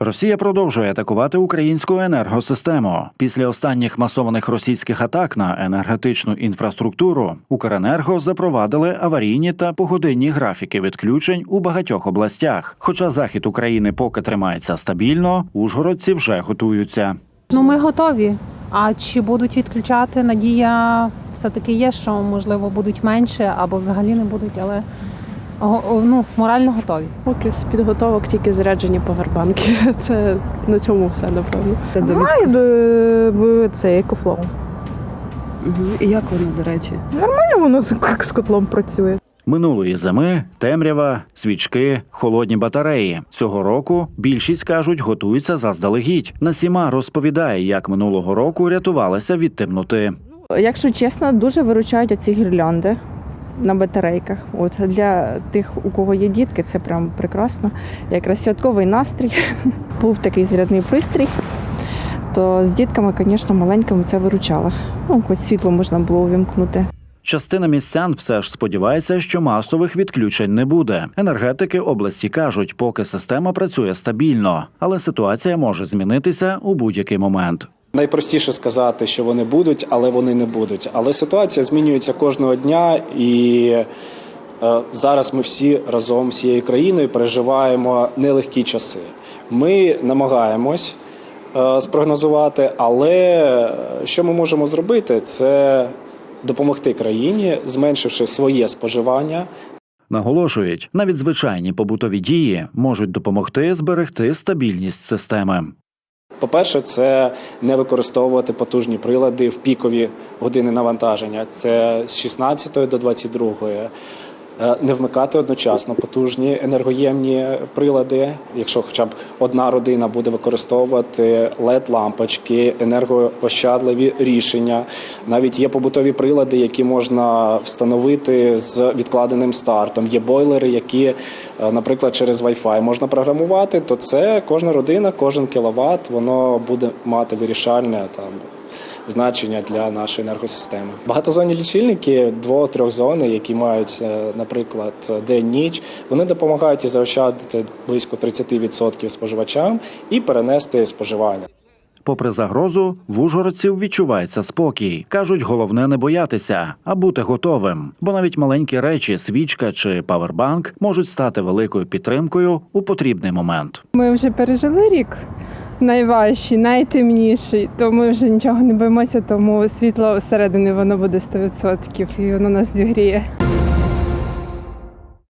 Росія продовжує атакувати українську енергосистему. Після останніх масованих російських атак на енергетичну інфраструктуру Укренерго запровадили аварійні та погодинні графіки відключень у багатьох областях. Хоча захід України поки тримається стабільно, ужгородці вже готуються. Ну, ми готові. А чи будуть відключати? Надія все-таки є, що можливо будуть менше або взагалі не будуть, але ну, морально готові. Поки з підготовок тільки заряджені повербанки. Це на цьому все, напевно. Має е, це екофлоу. Угу. І як воно, до речі? Нормально воно з, з котлом працює. Минулої зими темрява, свічки, холодні батареї. Цього року більшість кажуть, готуються заздалегідь. Насіма розповідає, як минулого року рятувалася від темноти. Якщо чесно, дуже виручають оці гірлянди на батарейках. От для тих, у кого є дітки, це прям прекрасно. Якраз святковий настрій. Був такий зарядний пристрій. То з дітками, звісно, маленькими це виручало. Ну, хоч світло можна було увімкнути. Частина містян все ж сподівається, що масових відключень не буде. Енергетики області кажуть, поки система працює стабільно, але ситуація може змінитися у будь-який момент. Найпростіше сказати, що вони будуть, але вони не будуть. Але ситуація змінюється кожного дня, і е, зараз ми всі разом всією країною переживаємо нелегкі часи. Ми намагаємось е, спрогнозувати, але е, що ми можемо зробити, це допомогти країні, зменшивши своє споживання, Наголошують, навіть звичайні побутові дії можуть допомогти зберегти стабільність системи. По-перше, це не використовувати потужні прилади в пікові години навантаження. Це з 16 до 22. Е, Не вмикати одночасно потужні енергоємні прилади. Якщо хоча б одна родина буде використовувати led лампочки енергоощадливі рішення. Навіть є побутові прилади, які можна встановити з відкладеним стартом. Є бойлери, які, е, наприклад, через Wi-Fi можна програмувати. То це кожна родина, кожен кіловат, воно буде мати вирішальне там. Значення для нашої енергосистеми. Багатозонні лічильники дво-трьох зони, які мають, е, наприклад, день-ніч, вони допомагають і заощадити близько 30% споживачам і перенести споживання. Попри загрозу, в ужгородців відчувається спокій. кажуть, головне не боятися, а бути готовим. Бо навіть маленькі речі, свічка чи павербанк можуть стати великою підтримкою у потрібний момент. Ми вже пережили рік найважчий, найтемніший, то ми вже нічого не боїмося, тому світло всередині воно буде 100% і воно нас зігріє.